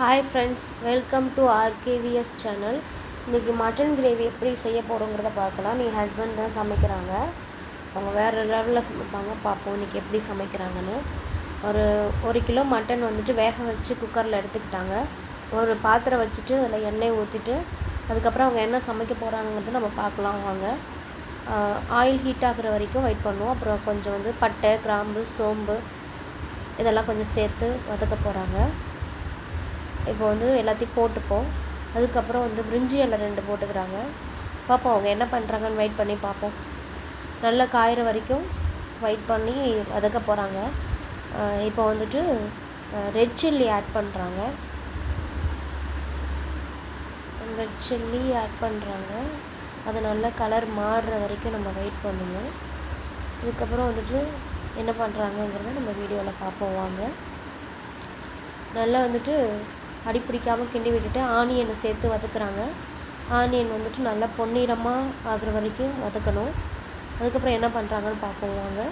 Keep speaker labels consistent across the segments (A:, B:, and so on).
A: Hi friends welcome to RKVS channel இன்றைக்கி mutton gravy எப்படி செய்ய போகிறோங்கிறத பார்க்கலாம். நீ ஹஸ்பண்ட் தான் சமைக்கிறாங்க. அவங்க வேறு லெவலில் சமைப்பாங்க. பார்ப்போம் இன்றைக்கி எப்படி சமைக்கிறாங்கன்னு. ஒரு ஒரு கிலோ மட்டன் வந்துட்டு வேக வச்சு குக்கரில் எடுத்துக்கிட்டாங்க. ஒரு பாத்திரம் வச்சுட்டு அதில் எண்ணெய் ஊற்றிட்டு அதுக்கப்புறம் அவங்க என்ன சமைக்க போகிறாங்கங்கிறது நம்ம பார்க்கலாம் வாங்க. ஆயில் ஹீட் ஆகிற வரைக்கும் வெயிட் பண்ணுவோம். அப்புறம் கொஞ்சம் வந்து பட்டை கிராம்பு சோம்பு இதெல்லாம் கொஞ்சம் சேர்த்து வதக்க போகிறாங்க இப்போ வந்து எல்லாத்தையும் போட்டுப்போம். அதுக்கப்புறம் வந்து பிரிஞ்சி இலை ரெண்டு போட்டுக்கிறாங்க. பார்ப்போம் அவங்க என்ன பண்ணுறாங்கன்னு வெயிட் பண்ணி பார்ப்போம் நல்லா காயிற வரைக்கும் வெயிட் பண்ணி வதக்க போகிறாங்க இப்போ வந்துட்டு ரெட் சில்லி ஆட் பண்ணுறாங்க ரெட் சில்லி ஆட் பண்ணுறாங்க அது நல்லா கலர் மாறுற வரைக்கும் நம்ம வெயிட் பண்ணணும் இதுக்கப்புறம் வந்துட்டு என்ன பண்ணுறாங்கங்கிறத நம்ம வீடியோவில் பார்ப்போம் வாங்க. நல்லா வந்துட்டு அடி பிடிக்காமல் கிண்டி விட்டுட்டு ஆனியனை சேர்த்து வதக்குறாங்க. ஆனியன் வந்துட்டு நல்லா பொன்னிறமாக ஆகுற வரைக்கும் வதக்கணும். அதுக்கப்புறம் என்ன பண்ணுறாங்கன்னு பார்க்குவாங்க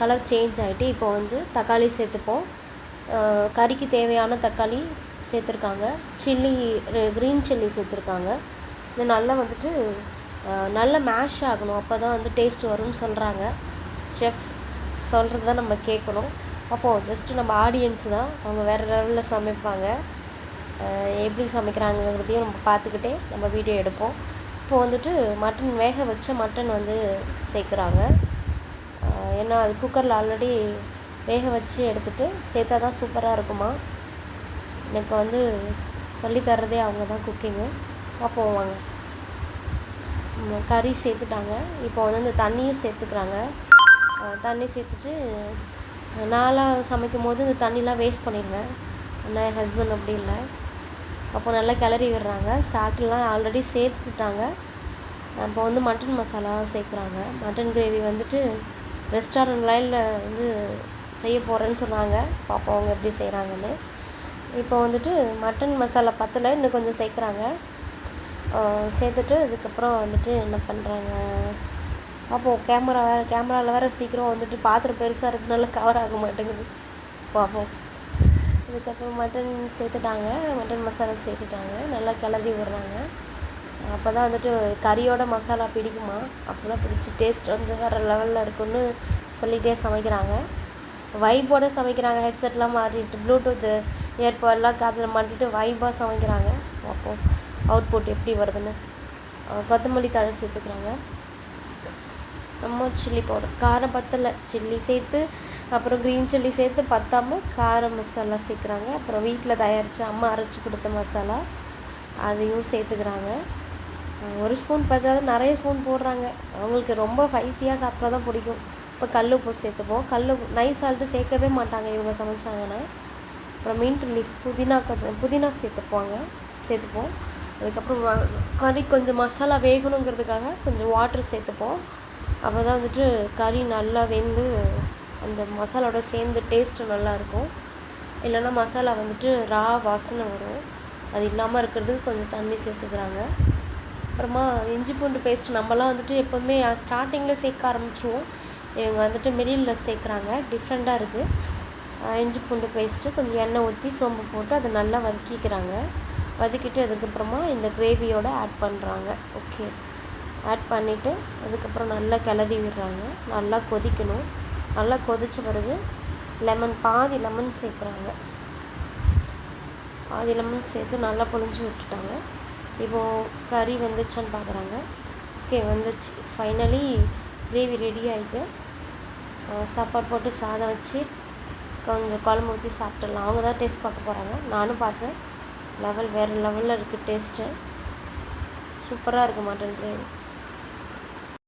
A: கலர் சேஞ்ச் ஆகிட்டு இப்போ வந்து தக்காளி சேர்த்துப்போம். கறிக்கு தேவையான தக்காளி சேர்த்துருக்காங்க. சில்லி க்ரீன் சில்லி சேர்த்துருக்காங்க. இது நல்லா வந்துட்டு நல்லா மேஷ் ஆகணும். அப்போ தான் வந்து டேஸ்ட் வரும்னு சொல்கிறாங்க செஃப் சொல்கிறது தான் நம்ம கேட்கணும். அப்போது ஜஸ்ட்டு நம்ம ஆடியன்ஸ் தான். அவங்க வேறு லெவலில் சமைப்பாங்க. எப்படி சமைக்கிறாங்கங்கிறதையும் நம்ம பார்த்துக்கிட்டே நம்ம வீடியோ எடுப்போம். இப்போது வந்துட்டு மட்டன் வேக வச்ச மட்டன் வந்து சேர்க்குறாங்க. ஏன்னா அது குக்கரில் ஆல்ரெடி வேக வச்சு எடுத்துகிட்டு சேர்த்தா தான் சூப்பராக இருக்குமா? எனக்கு வந்து சொல்லித்தரதே அவங்க தான் குக்கிங்கு பார்ப்போம் வாங்க. கறி சேர்த்துட்டாங்க. இப்போ வந்து அந்த தண்ணியும் சேர்த்துக்கிறாங்க. தண்ணி சேர்த்துட்டு நான்லாம் சமைக்கும் போது இந்த தண்ணிலாம் வேஸ்ட் பண்ணிடுவேன் ஆனால் என் ஹஸ்பண்ட் அப்படி இல்லை. அப்போ நல்லா கிளறி விடுறாங்க. சால்ட்லாம் ஆல்ரெடி சேர்த்துட்டாங்க. அப்போ வந்து மட்டன் மசாலா சேர்க்குறாங்க. மட்டன் கிரேவி வந்துட்டு ரெஸ்டாரண்ட் லைனில் வந்து செய்ய போகிறேன்னு சொன்னாங்க. பார்ப்போம் அவங்க எப்படி செய்கிறாங்கன்னு இப்போ வந்துட்டு மட்டன் மசாலா பத்தில் இன்னும் கொஞ்சம் சேர்க்குறாங்க. சேர்த்துட்டு அதுக்கப்புறம் வந்துட்டு என்ன பண்ணுறாங்க பார்ப்போம் கேமரா வேறு கேமராவில் வேறு சீக்கிரம் வந்துட்டு பாத்திரம் பெருசாக இருக்கிறதுனால கவர் ஆக மாட்டேங்குது. பார்ப்போம் அதுக்கப்புறம் மட்டன் சேர்த்துட்டாங்க. மட்டன் மசாலா சேர்த்துட்டாங்க. நல்லா கிளறி விடுறாங்க. அப்போ தான் வந்துட்டு கறியோட மசாலா பிடிக்குமா? அப்போ தான் பிடிச்சி டேஸ்ட் வந்து வேறு லெவலில் இருக்குன்னு சொல்லிகிட்டே சமைக்கிறாங்க. வைப்போட சமைக்கிறாங்க. ஹெட்செட்லாம் மாறிட்டு ப்ளூடூத் ஏற்பாடெலாம் காதில் மாட்டிட்டு வைப்பாக சமைக்கிறாங்க. பார்ப்போம் அவுட்புட் எப்படி வருதுன்னு. கொத்தமல்லி தழை சேர்த்துக்கிறாங்க. Chilli powder. காரம் பத்தலை. சில்லி சேர்த்து அப்புறம் க்ரீன் சில்லி சேர்த்து பத்தாமல் காரம் மசாலா சேர்க்குறாங்க. அப்புறம் வீட்டில் தயாரித்து அம்மா அரைச்சி கொடுத்த மசாலா அதையும் சேர்த்துக்கிறாங்க. ஒரு ஸ்பூன் பார்த்தாது நிறைய ஸ்பூன் போடுறாங்க. அவங்களுக்கு ரொம்ப ஸ்பைசியாக சாப்பிட்டா தான் பிடிக்கும். இப்போ கல் உப்பு சேர்த்துப்போம். கல் நைஸ் சால்ட்டு சேர்க்கவே மாட்டாங்க இவங்க சமைச்சாங்கன்னா. அப்புறம் மின்ட் லீஃப் புதினா கொத்த புதினா சேர்த்துப்பாங்க. சேர்த்துப்போம். அதுக்கப்புறம் கறி கொஞ்சம் மசாலா வேகணுங்கிறதுக்காக கொஞ்சம் வாட்டர் சேர்த்துப்போம். அப்போ தான் வந்துட்டு கறி நல்லா வெந்து அந்த மசாலாவோட சேர்ந்து டேஸ்ட்டு நல்லாயிருக்கும். இல்லைன்னா மசாலா வந்துட்டு ரா வாசனை வரும். அது இல்லாமல் இருக்கிறதுக்கு கொஞ்சம் தண்ணி சேர்த்துக்கிறாங்க. அப்புறமா இஞ்சி பூண்டு பேஸ்ட் நம்மலாம் வந்துட்டு எப்போவுமே ஸ்டார்டிங்கில் சேர்க்க ஆரம்பிச்சிருவோம். இவங்க வந்துட்டு மிடிலில் சேர்க்குறாங்க. டிஃப்ரெண்ட்டாக இருக்குது இஞ்சி பூண்டு பேஸ்ட்டு கொஞ்சம் எண்ணெய் ஊற்றி சோம்பு போட்டு அதை நல்லா வதக்கிக்கிறாங்க. வதக்கிட்டு அதுக்கப்புறமா இந்த கிரேவியோடு ஆட் பண்ணுறாங்க ஓகே ஆட் பண்ணிவிட்டு அதுக்கப்புறம் நல்லா கிளறி விடுறாங்க. நல்லா கொதிக்கணும். நல்லா கொதித்த பிறகு லெமன் பாதி லெமன் சேர்க்குறாங்க. பாதி லெமன் சேர்த்து நல்லா பொழிஞ்சு விட்டுட்டாங்க. இப்போது கறி வந்துச்சான்னு பார்க்குறாங்க. ஓகே வந்துச்சு ஃபைனலி கிரேவி ரெடி ஆகிட்டு சாப்பாடு போட்டு சாதம் வச்சு கொஞ்சம் குழம்பு ஊற்றி சாப்பிட்டுடலாம். அவங்க தான் டேஸ்ட் பார்க்க போகிறாங்க நானும் பார்த்தேன். லெவல் வேறு லெவலில் இருக்குது டேஸ்ட்டு சூப்பராக இருக்குது மட்டன் கிரேவி